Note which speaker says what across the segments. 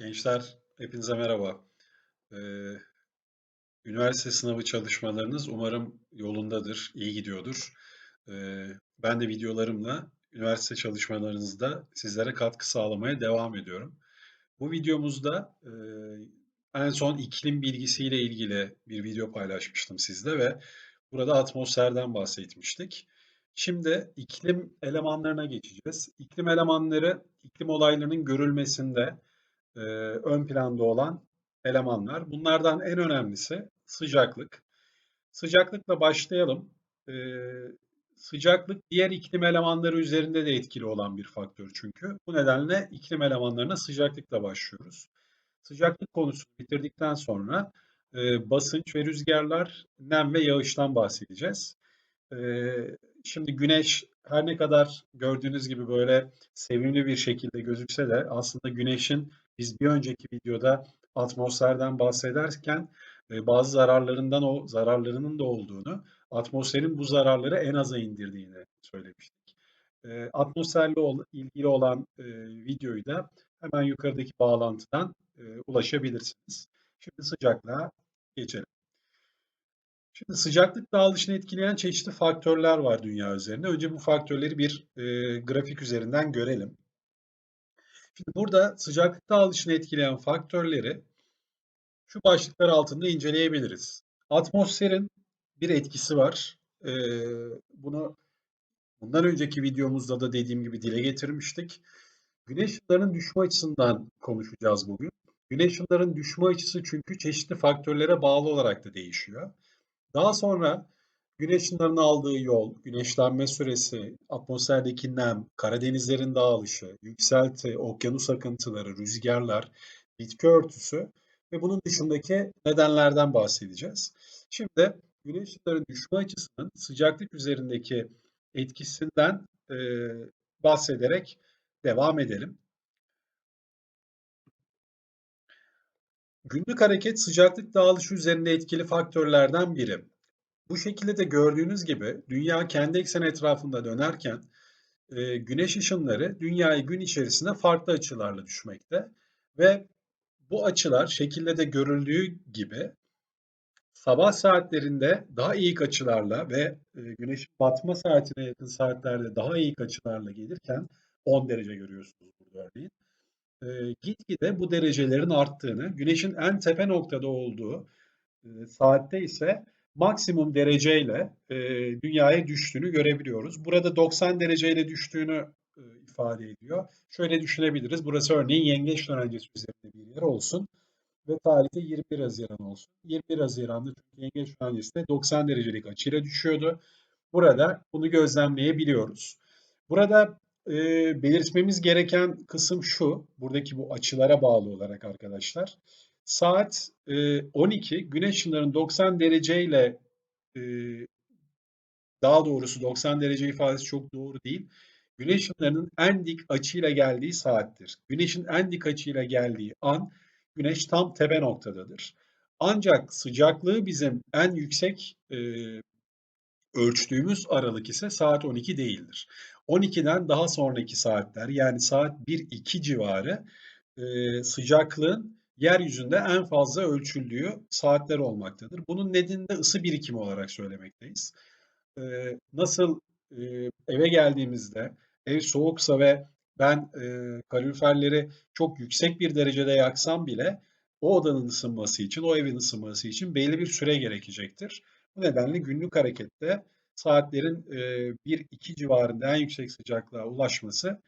Speaker 1: Gençler, hepinize merhaba. Eee, üniversite sınavı çalışmalarınız umarım yolundadır, iyi gidiyordur. Eee, ben de videolarımla üniversite çalışmalarınızda sizlere katkı sağlamaya devam ediyorum. Bu videomuzda eee, en son iklim bilgisiyle ilgili bir video paylaşmıştım sizle ve burada atmosferden bahsetmiştik. Şimdi iklim elemanlarına geçeceğiz. İklim elemanları, iklim olaylarının görülmesinde e, ön planda olan elemanlar. Bunlardan en önemlisi sıcaklık. Sıcaklıkla başlayalım. E, sıcaklık diğer iklim elemanları üzerinde de etkili olan bir faktör çünkü. Bu nedenle iklim elemanlarına sıcaklıkla başlıyoruz. Sıcaklık konusunu bitirdikten sonra e, basınç ve rüzgarlar, nem ve yağıştan bahsedeceğiz. E, şimdi güneş her ne kadar gördüğünüz gibi böyle sevimli bir şekilde gözükse de aslında güneşin biz bir önceki videoda atmosferden bahsederken e, bazı zararlarından o zararlarının da olduğunu, atmosferin bu zararları en aza indirdiğini söylemiştik. E, atmosferle ilgili olan e, videoyu da hemen yukarıdaki bağlantıdan ulaşabilirsiniz. Şimdi sıcaklığa geçelim. Şimdi sıcaklık dağılışını etkileyen çeşitli faktörler var dünya üzerinde. Önce bu faktörleri bir e, grafik üzerinden görelim. Şimdi burada sıcaklık dağılışını etkileyen faktörleri şu başlıklar altında inceleyebiliriz. Atmosferin bir etkisi var. Ee, bunu bundan önceki videomuzda da dediğim gibi dile getirmiştik. Güneş ışınlarının düşme açısından konuşacağız bugün. Güneş ışınlarının düşme açısı çünkü çeşitli faktörlere bağlı olarak da değişiyor. Daha sonra güneş ışınlarının aldığı yol, güneşlenme süresi, atmosferdeki nem, Karadenizlerin dağılışı, yükselti, okyanus akıntıları, rüzgarlar, bitki örtüsü ve bunun dışındaki nedenlerden bahsedeceğiz. Şimdi güneş ışınlarının düşme açısının sıcaklık üzerindeki etkisinden e, bahsederek devam edelim. Günlük hareket sıcaklık dağılışı üzerinde etkili faktörlerden biri. Bu şekilde de gördüğünüz gibi dünya kendi eksen etrafında dönerken e, güneş ışınları dünyayı gün içerisinde farklı açılarla düşmekte ve bu açılar şekilde de görüldüğü gibi sabah saatlerinde daha iyi açılarla ve e, güneşin batma saatine yakın saatlerde daha iyi açılarla gelirken 10 derece görüyorsunuz burada örneğin. E, gitgide bu derecelerin arttığını, güneşin en tepe noktada olduğu e, saatte ise maksimum dereceyle e, dünyaya düştüğünü görebiliyoruz. Burada 90 dereceyle düştüğünü e, ifade ediyor. Şöyle düşünebiliriz. Burası örneğin yengeç dönencesi üzerinde bir yer olsun ve tarihte 21 Haziran olsun. 21 Haziran'da çünkü yengeç dönencesi de 90 derecelik açıyla düşüyordu. Burada bunu gözlemleyebiliyoruz. Burada e, belirtmemiz gereken kısım şu. Buradaki bu açılara bağlı olarak arkadaşlar. Saat e, 12 güneş ışınlarının 90 dereceyle e, daha doğrusu 90 derece ifadesi çok doğru değil. Güneş ışınlarının en dik açıyla geldiği saattir. Güneşin en dik açıyla geldiği an güneş tam tepe noktadadır. Ancak sıcaklığı bizim en yüksek e, ölçtüğümüz aralık ise saat 12 değildir. 12'den daha sonraki saatler yani saat 1-2 civarı e, sıcaklığın yeryüzünde en fazla ölçüldüğü saatler olmaktadır. Bunun nedeni de ısı birikimi olarak söylemekteyiz. Ee, nasıl e, eve geldiğimizde ev soğuksa ve ben e, kaloriferleri çok yüksek bir derecede yaksam bile o odanın ısınması için, o evin ısınması için belli bir süre gerekecektir. Bu nedenle günlük harekette saatlerin e, 1-2 civarında en yüksek sıcaklığa ulaşması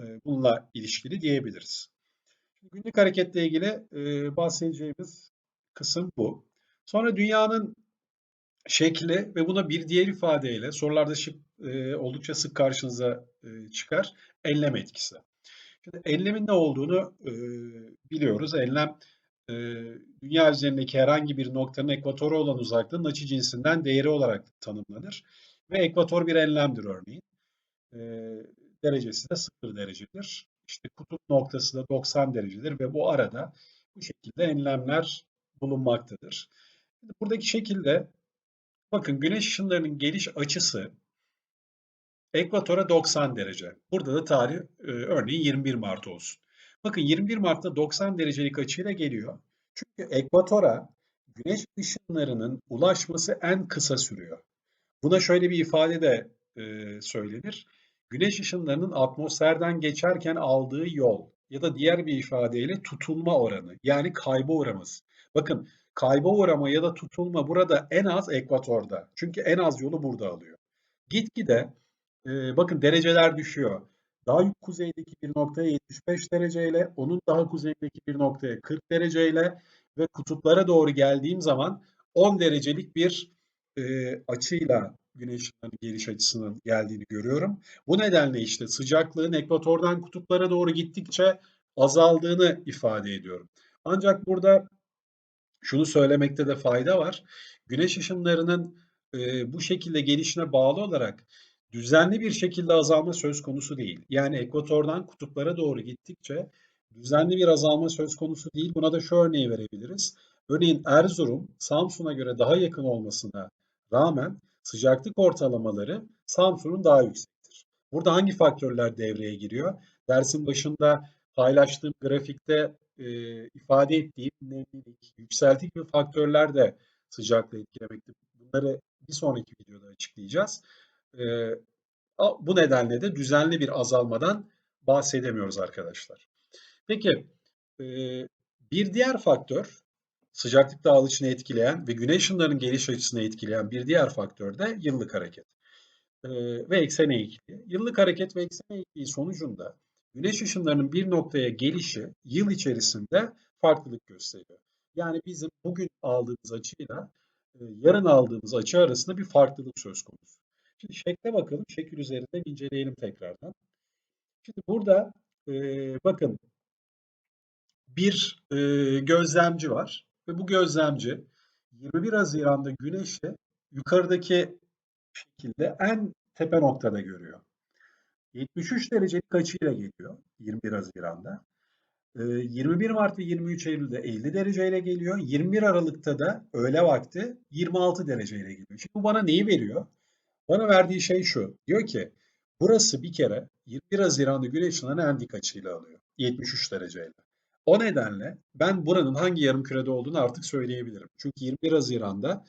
Speaker 1: e, bununla ilişkili diyebiliriz. Günlük hareketle ilgili e, bahsedeceğimiz kısım bu. Sonra dünyanın şekli ve buna bir diğer ifadeyle sorularda şık, e, oldukça sık karşınıza e, çıkar. Enlem etkisi. Şimdi enlemin ne olduğunu e, biliyoruz. Enlem e, dünya üzerindeki herhangi bir noktanın ekvatora olan uzaklığının açı cinsinden değeri olarak tanımlanır. Ve ekvator bir enlemdir örneğin. E, derecesi de sıfır derecedir. İşte kutup noktası da 90 derecedir ve bu arada bu şekilde enlemler bulunmaktadır. Buradaki şekilde bakın güneş ışınlarının geliş açısı ekvatora 90 derece. Burada da tarih e, örneğin 21 Mart olsun. Bakın 21 Mart'ta 90 derecelik açıyla geliyor. Çünkü ekvatora güneş ışınlarının ulaşması en kısa sürüyor. Buna şöyle bir ifade de e, söylenir. Güneş ışınlarının atmosferden geçerken aldığı yol ya da diğer bir ifadeyle tutulma oranı yani kayba uğraması. Bakın kayba uğrama ya da tutulma burada en az ekvatorda. Çünkü en az yolu burada alıyor. Gitgide e, bakın dereceler düşüyor. Daha kuzeydeki bir noktaya 75 dereceyle, onun daha kuzeydeki bir noktaya 40 dereceyle ve kutuplara doğru geldiğim zaman 10 derecelik bir e, açıyla güneşin geliş açısının geldiğini görüyorum. Bu nedenle işte sıcaklığın ekvatordan kutuplara doğru gittikçe azaldığını ifade ediyorum. Ancak burada şunu söylemekte de fayda var. Güneş ışınlarının e, bu şekilde gelişine bağlı olarak düzenli bir şekilde azalma söz konusu değil. Yani ekvatordan kutuplara doğru gittikçe düzenli bir azalma söz konusu değil. Buna da şu örneği verebiliriz. Örneğin Erzurum, Samsun'a göre daha yakın olmasına rağmen sıcaklık ortalamaları Samsun'un daha yüksektir. Burada hangi faktörler devreye giriyor? Dersin başında paylaştığım grafikte e, ifade ettiğim nemlilik, yükseltik ve faktörler de sıcaklığı etkilemekte. Bunları bir sonraki videoda açıklayacağız. E, bu nedenle de düzenli bir azalmadan bahsedemiyoruz arkadaşlar. Peki e, bir diğer faktör sıcaklık dağılışını etkileyen ve güneş ışınlarının geliş açısını etkileyen bir diğer faktör de yıllık hareket e, ve eksen eğikliği. Yıllık hareket ve eksen eğikliği sonucunda güneş ışınlarının bir noktaya gelişi yıl içerisinde farklılık gösteriyor. Yani bizim bugün aldığımız açıyla e, yarın aldığımız açı arasında bir farklılık söz konusu. Şimdi şekle bakalım. Şekil üzerinden inceleyelim tekrardan. Şimdi burada e, bakın bir e, gözlemci var ve bu gözlemci 21 Haziran'da güneşi yukarıdaki şekilde en tepe noktada görüyor. 73 derecelik açıyla geliyor 21 Haziran'da. 21 Mart ve 23 Eylül'de 50 dereceyle geliyor. 21 Aralık'ta da öğle vakti 26 dereceyle geliyor. Şimdi bu bana neyi veriyor? Bana verdiği şey şu. Diyor ki burası bir kere 21 Haziran'da güneş ışınlarını en dik açıyla alıyor. 73 dereceyle. O nedenle ben buranın hangi yarım kürede olduğunu artık söyleyebilirim. Çünkü 21 Haziran'da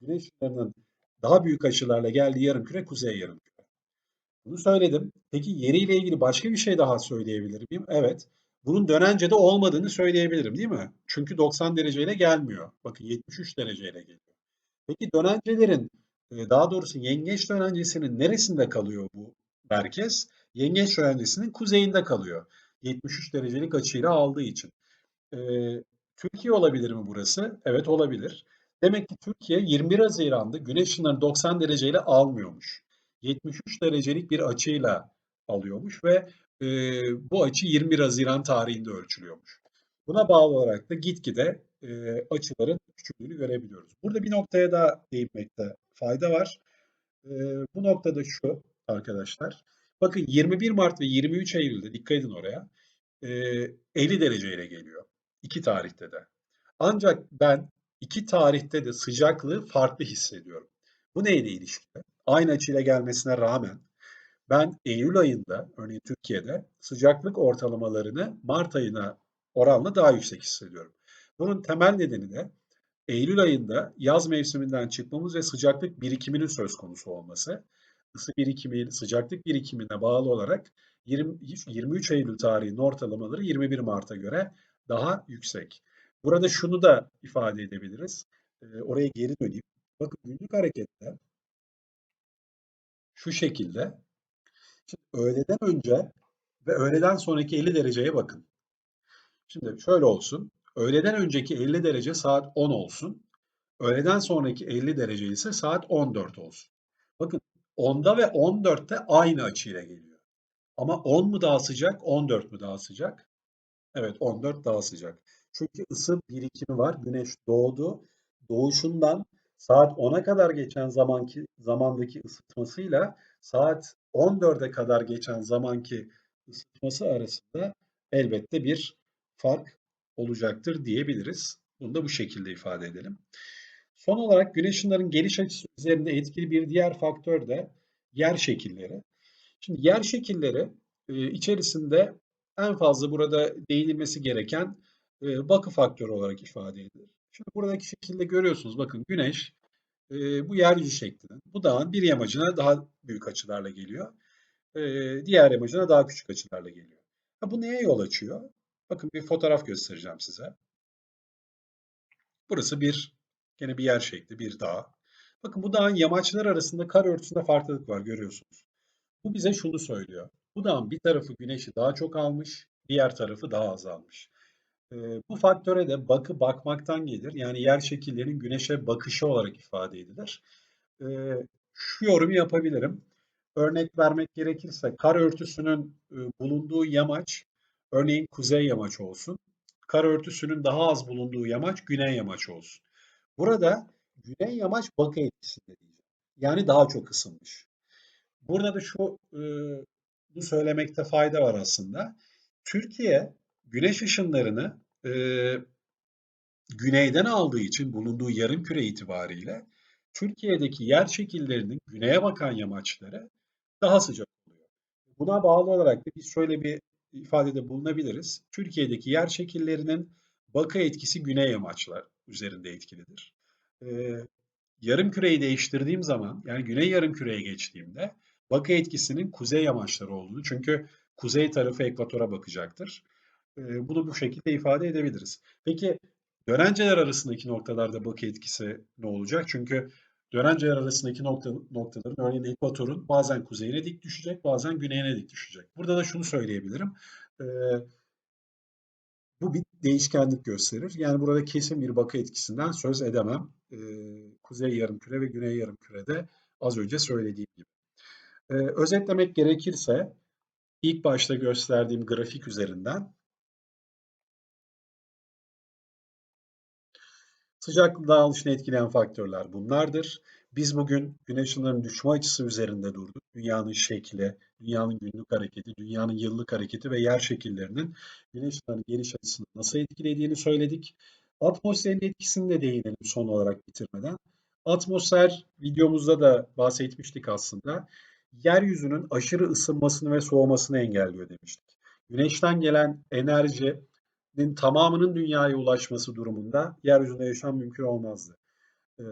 Speaker 1: güneş ışınlarının daha büyük açılarla geldiği yarım küre kuzey yarım küre. Bunu söyledim. Peki yeriyle ilgili başka bir şey daha söyleyebilir miyim? Evet. Bunun dönencede olmadığını söyleyebilirim değil mi? Çünkü 90 dereceyle gelmiyor. Bakın 73 dereceyle geliyor. Peki dönencelerin daha doğrusu yengeç dönencesinin neresinde kalıyor bu merkez? Yengeç dönencesinin kuzeyinde kalıyor. 73 derecelik açıyla aldığı için. Türkiye olabilir mi burası? Evet olabilir. Demek ki Türkiye 21 Haziran'da güneş ışınlarını 90 dereceyle almıyormuş. 73 derecelik bir açıyla alıyormuş ve e, bu açı 21 Haziran tarihinde ölçülüyormuş. Buna bağlı olarak da gitgide e, açıların küçüklüğünü görebiliyoruz. Burada bir noktaya daha değinmekte fayda var. E, bu noktada şu arkadaşlar. Bakın 21 Mart ve 23 Eylül'de dikkat edin oraya. E, 50 dereceyle geliyor. İki tarihte de. Ancak ben iki tarihte de sıcaklığı farklı hissediyorum. Bu neyle ilişkili? Aynı açıyla gelmesine rağmen ben Eylül ayında örneğin Türkiye'de sıcaklık ortalamalarını Mart ayına oranla daha yüksek hissediyorum. Bunun temel nedeni de Eylül ayında yaz mevsiminden çıkmamız ve sıcaklık birikiminin söz konusu olması. Isı birikimi, sıcaklık birikimine bağlı olarak 20, 23 Eylül tarihinin ortalamaları 21 Mart'a göre daha yüksek. Burada şunu da ifade edebiliriz. E, oraya geri döneyim. Bakın günlük harekette şu şekilde Şimdi öğleden önce ve öğleden sonraki 50 dereceye bakın. Şimdi şöyle olsun. Öğleden önceki 50 derece saat 10 olsun. Öğleden sonraki 50 derece ise saat 14 olsun. Bakın 10'da ve 14'te aynı açıyla geliyor. Ama 10 mu daha sıcak, 14 mu daha sıcak? Evet 14 daha sıcak. Çünkü ısı birikimi var. Güneş doğdu. Doğuşundan saat 10'a kadar geçen zamanki zamandaki ısıtmasıyla saat 14'e kadar geçen zamanki ısıtması arasında elbette bir fark olacaktır diyebiliriz. Bunu da bu şekilde ifade edelim. Son olarak güneş ışınlarının geliş açısı üzerinde etkili bir diğer faktör de yer şekilleri. Şimdi yer şekilleri e, içerisinde en fazla burada değinilmesi gereken e, bakı faktörü olarak ifade edilir. Şimdi buradaki şekilde görüyorsunuz bakın güneş e, bu yeryüzü şeklinin bu dağın bir yamacına daha büyük açılarla geliyor. Diğer yamacına daha küçük açılarla geliyor. Bu neye yol açıyor? Bakın bir fotoğraf göstereceğim size. Burası bir gene bir yer şekli, bir dağ. Bakın bu dağın yamaçlar arasında kar örtüsünde farklılık var görüyorsunuz. Bu bize şunu söylüyor. Bu dağın bir tarafı güneşi daha çok almış, diğer tarafı daha az almış. E, bu faktöre de bakı bakmaktan gelir. Yani yer şekillerinin güneşe bakışı olarak ifade edilir. E, şu yorumu yapabilirim. Örnek vermek gerekirse kar örtüsünün e, bulunduğu yamaç örneğin kuzey yamaç olsun. Kar örtüsünün daha az bulunduğu yamaç güney yamaç olsun. Burada güney yamaç bakı etkisinde diyeceğim. Yani daha çok ısınmış. Burada da şu e, söylemekte fayda var aslında. Türkiye güneş ışınlarını e, güneyden aldığı için bulunduğu yarım küre itibariyle Türkiye'deki yer şekillerinin güneye bakan yamaçları daha sıcak oluyor. Buna bağlı olarak da biz şöyle bir ifadede bulunabiliriz. Türkiye'deki yer şekillerinin bakı etkisi güney yamaçlar üzerinde etkilidir. Ee, yarım küreyi değiştirdiğim zaman yani güney yarım küreye geçtiğimde bakı etkisinin kuzey yamaçları olduğunu çünkü kuzey tarafı ekvatora bakacaktır. Ee, bunu bu şekilde ifade edebiliriz. Peki dönenceler arasındaki noktalarda bakı etkisi ne olacak? Çünkü dönenceler arasındaki nokta, noktaların örneğin ekvatorun bazen kuzeyine dik düşecek, bazen güneyine dik düşecek. Burada da şunu söyleyebilirim. Ee, bu bir değişkenlik gösterir. Yani burada kesin bir bakı etkisinden söz edemem. Ee, kuzey yarımküre ve güney yarımkürede az önce söylediğim gibi. Ee, özetlemek gerekirse ilk başta gösterdiğim grafik üzerinden Sıcaklık dağılışını etkileyen faktörler bunlardır. Biz bugün güneş ışınlarının düşme açısı üzerinde durduk. Dünyanın şekli, dünyanın günlük hareketi, dünyanın yıllık hareketi ve yer şekillerinin güneş ışınlarının geliş açısını nasıl etkilediğini söyledik. Atmosferin etkisini de değinelim son olarak bitirmeden. Atmosfer videomuzda da bahsetmiştik aslında. Yeryüzünün aşırı ısınmasını ve soğumasını engelliyor demiştik. Güneşten gelen enerji tamamının dünyaya ulaşması durumunda yeryüzünde yaşam mümkün olmazdı. E,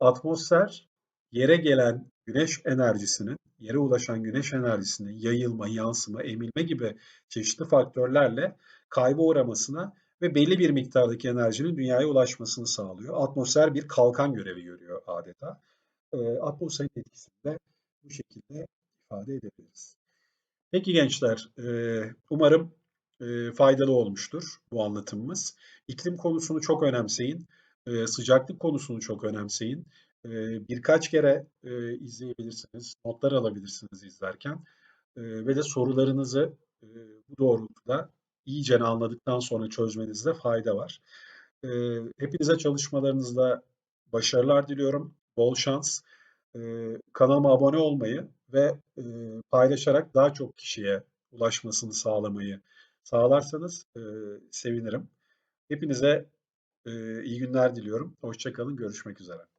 Speaker 1: atmosfer yere gelen güneş enerjisinin, yere ulaşan güneş enerjisinin yayılma, yansıma, emilme gibi çeşitli faktörlerle kayba uğramasına ve belli bir miktardaki enerjinin dünyaya ulaşmasını sağlıyor. Atmosfer bir kalkan görevi görüyor adeta. E, atmosferin etkisini de bu şekilde ifade edebiliriz. Peki gençler, umarım faydalı olmuştur bu anlatımımız. İklim konusunu çok önemseyin. Sıcaklık konusunu çok önemseyin. birkaç kere izleyebilirsiniz, notlar alabilirsiniz izlerken. ve de sorularınızı bu doğrultuda iyice anladıktan sonra çözmenizde fayda var. hepinize çalışmalarınızda başarılar diliyorum. Bol şans. kanalıma abone olmayı ve paylaşarak daha çok kişiye ulaşmasını sağlamayı sağlarsanız e, sevinirim. Hepinize e, iyi günler diliyorum. Hoşçakalın, görüşmek üzere.